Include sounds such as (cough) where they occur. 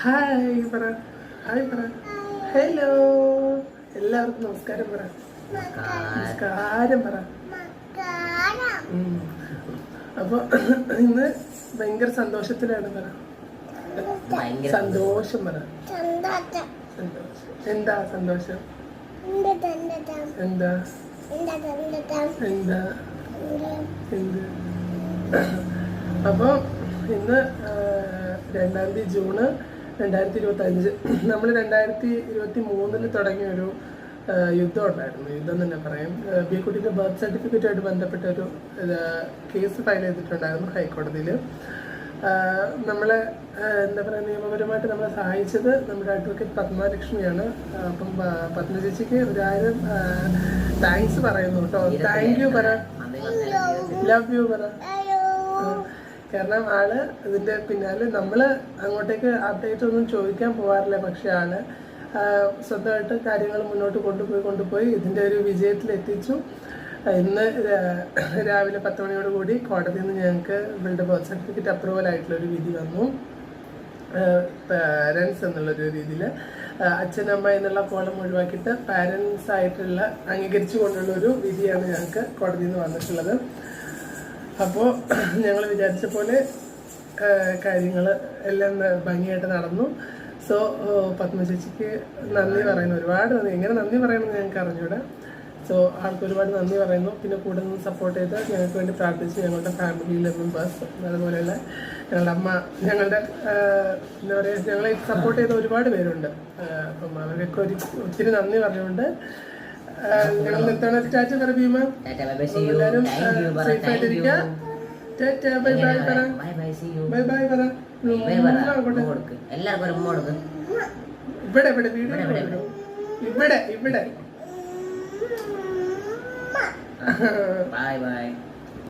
Hi പറ hi പറ hello എല്ലാവർക്കും നമസ്കാരം പറ നമസ്കാരം പറ ഉം. അപ്പൊ ഇന്ന് ഭയങ്കര സന്തോഷത്തിലാണ് പറ സന്തോഷം പറ സന്തോഷം. എന്താ സന്തോഷം? എന്താ എന്താ? എന്ത് അപ്പോൾ ഇന്ന് രണ്ടാം തീയതി ജൂണ്. രണ്ടായിരത്തി ഇരുപത്തി അഞ്ച് നമ്മൾ രണ്ടായിരത്തി ഇരുപത്തി മൂന്നിൽ തുടങ്ങിയ ഒരു ആ, യുദ്ധം ഉണ്ടായിരുന്നു യുദ്ധം തന്നെ പറയും. ആ, ബി കുട്ടിന്റെ ബർത്ത് സർട്ടിഫിക്കറ്റുമായിട്ട് ബന്ധപ്പെട്ട ഒരു കേസ് ഫയൽ ചെയ്തിട്ടുണ്ടായിരുന്നു ഹൈക്കോടതിയിൽ നമ്മളെ എന്താ പറയുക നിയമപരമായിട്ട് നമ്മളെ സഹായിച്ചത് നമ്മുടെ അഡ്വക്കേറ്റ് പത്മലക്ഷ്മിയാണ്. അപ്പം ചേച്ചിക്ക് ഒരായിരം താങ്ക്സ് പറയുന്നു കേട്ടോ. താങ്ക് യു പറ. ലവ് യു പറ. കാരണം ആൾ ഇതിന്റെ പിന്നാലെ നമ്മൾ അങ്ങോട്ടേക്ക് അപ്ഡേറ്റ് ഒന്നും ചോദിക്കാൻ പോവാറില്ല പക്ഷെ ആൾ സ്വന്തമായിട്ട് കാര്യങ്ങൾ മുന്നോട്ട് കൊണ്ടുപോയി കൊണ്ടുപോയി ഇതിന്റെ ഒരു വിജയത്തിൽ എത്തിച്ചു ഇന്ന് രാവിലെ പത്ത് മണിയോട് കൂടി കോടതിയിൽ നിന്ന് ഞങ്ങൾക്ക് ഇവളുടെ ബർത്ത് സർട്ടിഫിക്കറ്റ് അപ്രൂവൽ ആയിട്ടുള്ള ഒരു വിധി വന്നു. പാരൻസ് എന്നുള്ളൊരു രീതിയിൽ അച്ഛനമ്മ എന്നുള്ള കോളം ഒഴിവാക്കിയിട്ട് പാരൻസ് ആയിട്ടുള്ള അംഗീകരിച്ചു കൊണ്ടുള്ള ഒരു വിധിയാണ് ഞങ്ങൾക്ക് കോടതിയിൽ നിന്ന് വന്നിട്ടുള്ളത്. അപ്പോൾ (clears throat) ഞങ്ങൾ വിചാരിച്ച പോലെ കാര്യങ്ങൾ എല്ലാം ഭംഗിയായിട്ട് നടന്നു. സോ പത്മ നന്ദി പറയുന്നു. ഒരുപാട് നന്ദി. എങ്ങനെ നന്ദി പറയണമെന്ന് ഞങ്ങൾക്ക് അറിഞ്ഞൂടെ. സോ ആൾക്ക് ഒരുപാട് നന്ദി പറയുന്നു. പിന്നെ കൂടെ നിന്ന് സപ്പോർട്ട് ചെയ്ത് ഞങ്ങൾക്ക് വേണ്ടി പ്രാർത്ഥിച്ച് ഞങ്ങളുടെ ഫാമിലിയിലെ മെമ്പേഴ്സ് അതുപോലെയുള്ള ഞങ്ങളുടെ അമ്മ ഞങ്ങളുടെ എന്താ പറയുക ഞങ്ങളെ സപ്പോർട്ട് ചെയ്ത ഒരുപാട് പേരുണ്ട്. അപ്പം അവർക്കൊക്കെ ഒരു ഒത്തിരി നന്ദി പറഞ്ഞുകൊണ്ട് ഞങ്ങൾ നിർത്തണ സ്റ്റാറ്റ് പറ ഭീമ. ടാറ്റ എല്ലാവരും സേഫ് ആയിട്ടിരിക്കുക ടാറ്റ ബൈ ബൈ പറ ബൈ ബൈ പറ. എല്ലാവർക്കും ഇവിടെ, ഇവിടെ. ഇവിടെ ഇവിടെ ബൈ ബൈ